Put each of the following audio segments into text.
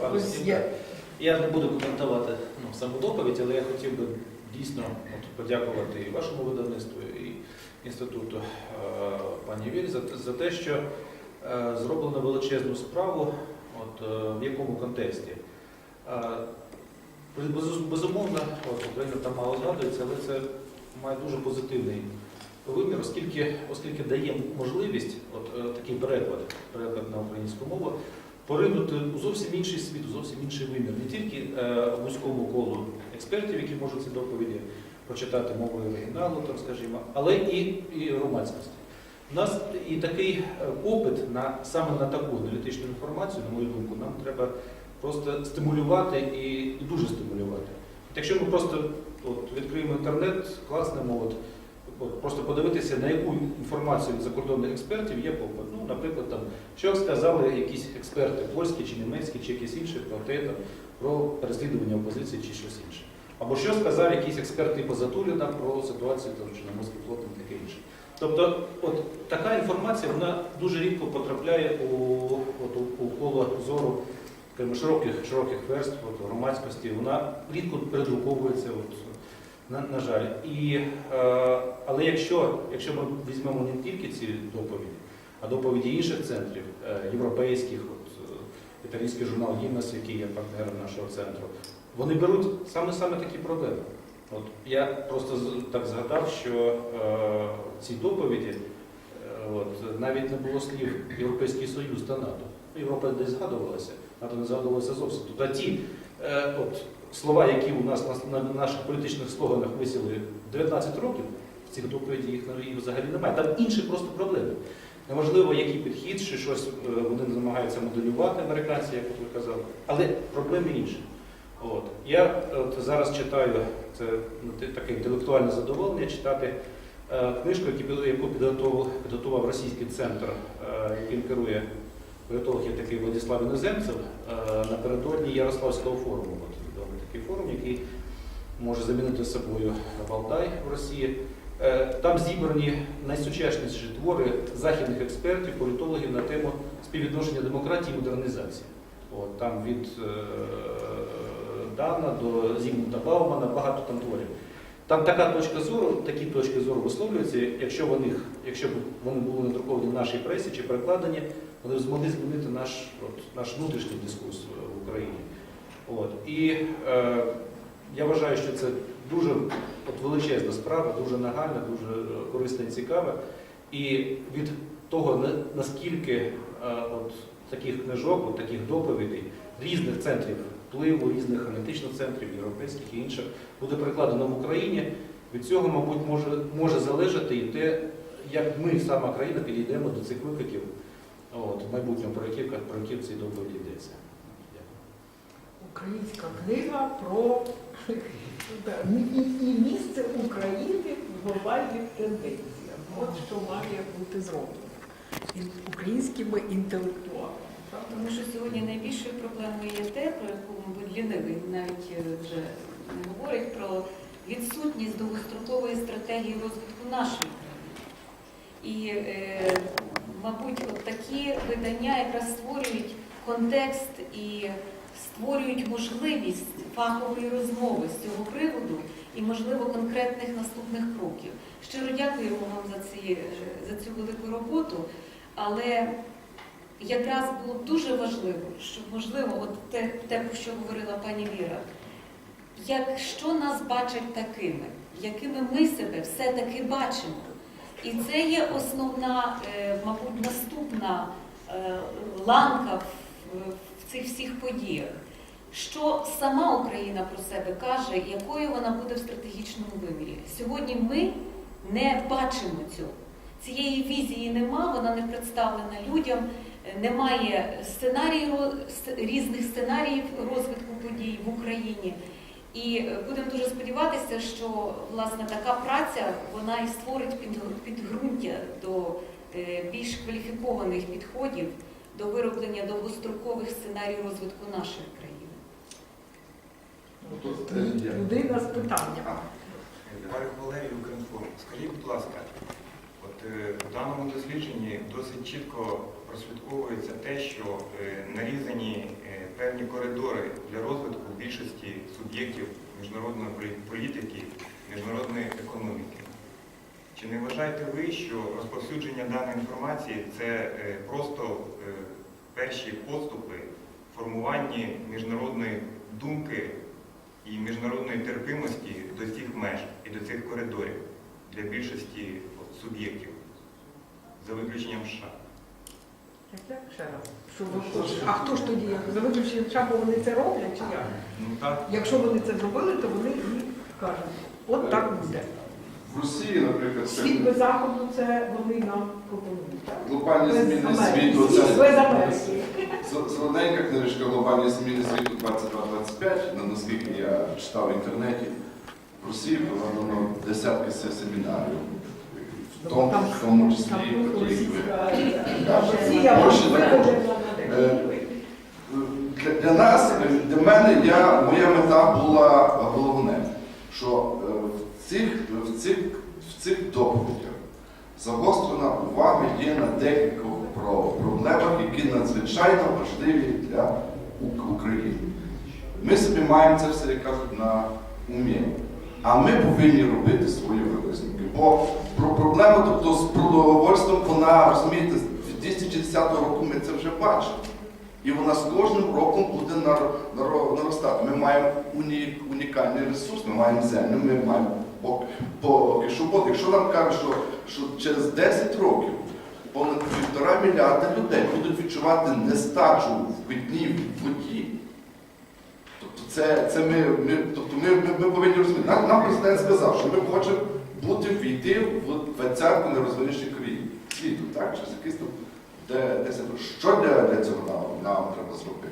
Пане ось Стів, є. Я не буду коментувати ну, саму доповідь, але я хотів би дійсно от, подякувати і вашому видавництву, і інституту е, пані Вірі за, те- за те, що е, зроблено величезну справу, от, е, в якому контексті. Е, без- безумовно, от, Україна там мало згадується, але це має дуже позитивний вимір, оскільки, оскільки дає можливість, от е, такий переклад, переклад на українську мову, поринути у зовсім інший світ, у зовсім інший вимір. Не тільки е, вузькому колу експертів, які можуть ці доповіді прочитати мовою оригіналу, там, скажімо, але і, і громадськості. У нас і такий е, попит на саме на таку аналітичну інформацію, на мою думку, нам треба просто стимулювати і, і дуже стимулювати. Якщо ми просто от, відкриємо інтернет, класнемо, от, от, просто подивитися, на яку інформацію закордонних експертів є попит. Ну, наприклад, там, що сказали якісь експерти польські чи німецькі, чи якісь інші про те, там, про переслідування опозиції чи щось інше. Або що сказав якийсь експерт типу Затуліна про ситуацію там, Чорноморський флот і таке інше. Тобто, от така інформація вона дуже рідко потрапляє у, от, у, у коло зору широких, широких верств от, громадськості, вона рідко передруковується, от, на, на жаль. І, е, але якщо, якщо ми візьмемо не тільки ці доповіді, а доповіді інших центрів, е, європейських, от, е, італійський журнал Гімнас, який є партнером нашого центру, вони беруть саме саме такі проблеми. От я просто так згадав, що е, ці доповіді, е, от, навіть не було слів Європейський Союз та НАТО. Європа десь згадувалася, НАТО не згадувалося зовсім. Тобто ті е, от, слова, які у нас на, на наших політичних слоганах висіли 19 років, в цих доповіді їх, взагалі немає. Там інші просто проблеми. Неможливо, який підхід, чи щось е, вони намагаються моделювати американці, як ви казали, але проблеми інші. От. Я от зараз читаю, це ну, таке інтелектуальне задоволення читати е, книжку, яку підготував, підготував російський центр, е, яким керує політолог такий Владислав Іноземцев, е, напередодні Ярославського форуму. От, такий форум, який може замінити собою Валдай в Росії. Е, Там зібрані найсучасніші твори західних експертів, політологів на тему співвідношення демократії і модернізації. От, там від е, Дана до Зігмунда Баумана багато там творів. Там така точка зору, такі точки зору висловлюються, якщо вони, якщо б вони були надруковані в нашій пресі чи перекладені, вони б змогли змінити наш, от, наш внутрішній дискурс е, в Україні. От. І е, я вважаю, що це дуже от, величезна справа, дуже нагальна, дуже е, корисна і цікава. І від того, наскільки е, от, таких книжок, от, таких доповідей різних центрів впливу, різних аналітичних центрів, європейських і інших, буде перекладено в Україні, від цього, мабуть, може, може залежати і те, як ми, сама країна, підійдемо до цих викликів от, в майбутньому, про які, про які в цій доповіді йдеться. Українська книга про місце України в глобальних тенденціях. От що має бути зроблено українськими інтелектуалами. Тому що сьогодні найбільшою проблемою є те, про яку, мабуть, лінивий навіть е, вже не говорить про відсутність довгострокової стратегії розвитку нашої країни. І, е, мабуть, от такі видання якраз створюють контекст і створюють можливість фахової розмови з цього приводу і, можливо, конкретних наступних кроків. Щиро дякуємо вам за, ці, е, за цю велику роботу, але якраз було дуже важливо, щоб можливо, от те, те, про що говорила пані Віра, якщо нас бачать такими, якими ми себе все-таки бачимо. І це є основна, е, мабуть, наступна е, ланка в, цих всіх подіях. Що сама Україна про себе каже, якою вона буде в стратегічному вимірі. Сьогодні ми не бачимо цього. Цієї візії нема, вона не представлена людям, немає сценарію, різних сценаріїв розвитку подій в Україні. І е, будемо дуже сподіватися, що власне така праця вона і створить підґрунтя до е, більш кваліфікованих підходів до вироблення довгострокових сценаріїв розвитку нашої країни. Людина з питанням. Марик Валерій Укрінформ. Скажіть, будь ласка, от е, в даному дослідженні досить чітко прослідковується те, що е, нарізані е, певні коридори для розвитку більшості суб'єктів міжнародної політики, міжнародної економіки. Чи не вважаєте ви, що розповсюдження даної інформації це е, просто е, перші поступи в формуванні міжнародної думки і міжнародної терпимості до цих меж і до цих коридорів для більшості суб'єктів, за виключенням США? Як ще раз? А хто ж тоді? За виключенням США, бо вони це роблять чи як? Ну так, Якщо вони це зробили, то вони і кажуть, от так буде. В Росії, наприклад, Світ це без заходу це вони нам пропонують. так? глобальні Без зміни Америки. світу. Світ Це без Америки. з- зелененька книжка Глобальні зміни світу 22-25, на- наскільки я читав в інтернеті. В Росії проведено десятки се- семінарів, в тому, Там- в тому числі там які ви. російська- Росія Польща, виведена так. на. Для, для нас, е, для мене, я, моя мета була головне, що в цих, в цих, в цих доповідях загострена увага є на декількох проблемах, які надзвичайно важливі для України. Ми собі маємо це все, як кажуть, на умі. А ми повинні робити свої висновки. Бо про проблему, тобто з продовольством, вона, розумієте, з 2010 року ми це вже бачимо. І вона з кожним роком буде нар- наро- наростати. Ми маємо уні- унікальний ресурс, ми маємо землю, ми маємо пок- поки що воду. Якщо нам кажуть, що, що через 10 років понад півтора мільярда людей будуть відчувати нестачу в питній воді, тобто це, це ми, ми, тобто ми, ми, ми повинні розуміти. Нам, президент сказав, що ми хочемо бути війти в двадцятку найрозвиніших країн світу, так? Через якийсь там де, де що для, для цього нам, нам треба зробити?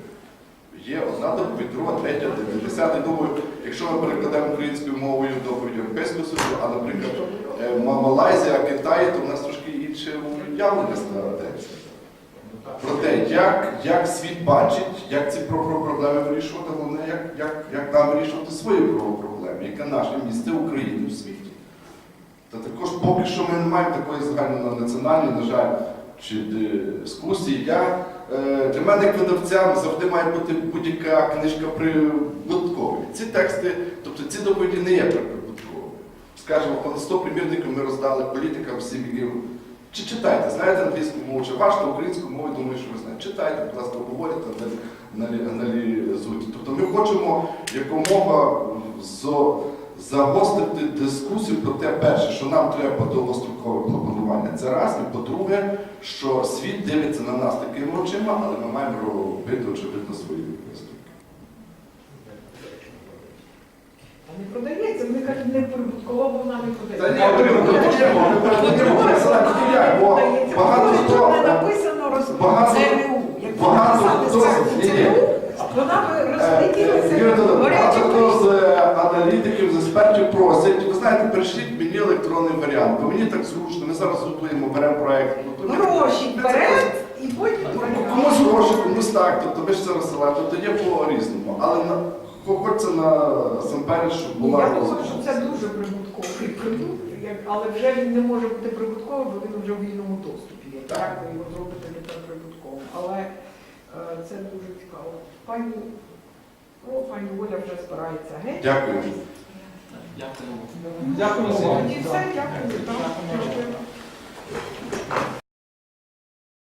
Є одна доповідь, друга, третя, десята. Думаю, якщо ми перекладемо українською мовою доповідь Європейського Союзу, а, наприклад, е, Малайзія, Китай, то в нас трошки інше уявлення складається. Про те, як, як світ бачить, як ці про, про проблеми вирішувати, головне, як, як, як нам вирішувати свої про- проблеми, яке наше місце України в світі. Та також поки що ми не маємо такої загальнонаціональної, на жаль, чи дискусії. Я, е, для мене як видавця завжди має бути будь-яка книжка прибутковою. Ці тексти, тобто ці доповіді не є прибутковими. Скажімо, понад 100 примірників ми роздали політикам всім, яким чи читайте, знаєте англійську мову, чи важко українську мову, думаю, що ви знаєте. Читайте, будь ласка, обговорюйте, аналі- аналізуйте. Тобто ми хочемо якомога зо- загострити дискусію про те, перше, що нам треба довгострокове планування. Це раз, і по-друге, що світ дивиться на нас такими очима, але ми маємо робити, очевидно, свої висновки. Не продається, вони кажуть, не прибуткова, Кого вона не Та продається. ні, ми продаємо, ми продаємо, це саме я, бо багато Тут хто- не написано роз- багато- ЦРУ. Як багато написати хто- ЦРУ, ні, ні. вона би Е, розлетілася. Юрій Анатолійович, Горячі Багато хто з повітря. е, аналітиків, з експертів просять, перешліть мені електронний варіант, бо мені так зручно, ми зараз готуємо, беремо проєкт. ну, Гроші вперед і потім Ну. Комусь гроші, комусь так, тобто ви ж це розсилаєте, тобто є по-різному. Але на, хо- хочеться на самперед, щоб була Я думаю, що це дуже прибутковий продукт, як- але вже він не може бути прибутковим, бо він вже в вільному доступі. є. Так. Так, ви його зробите не так прибутковим. Але е, це дуже цікаво. Пані, о, пані Оля вже збирається геть. Дякую. Дякую Дякуємо вам. І все, дякую.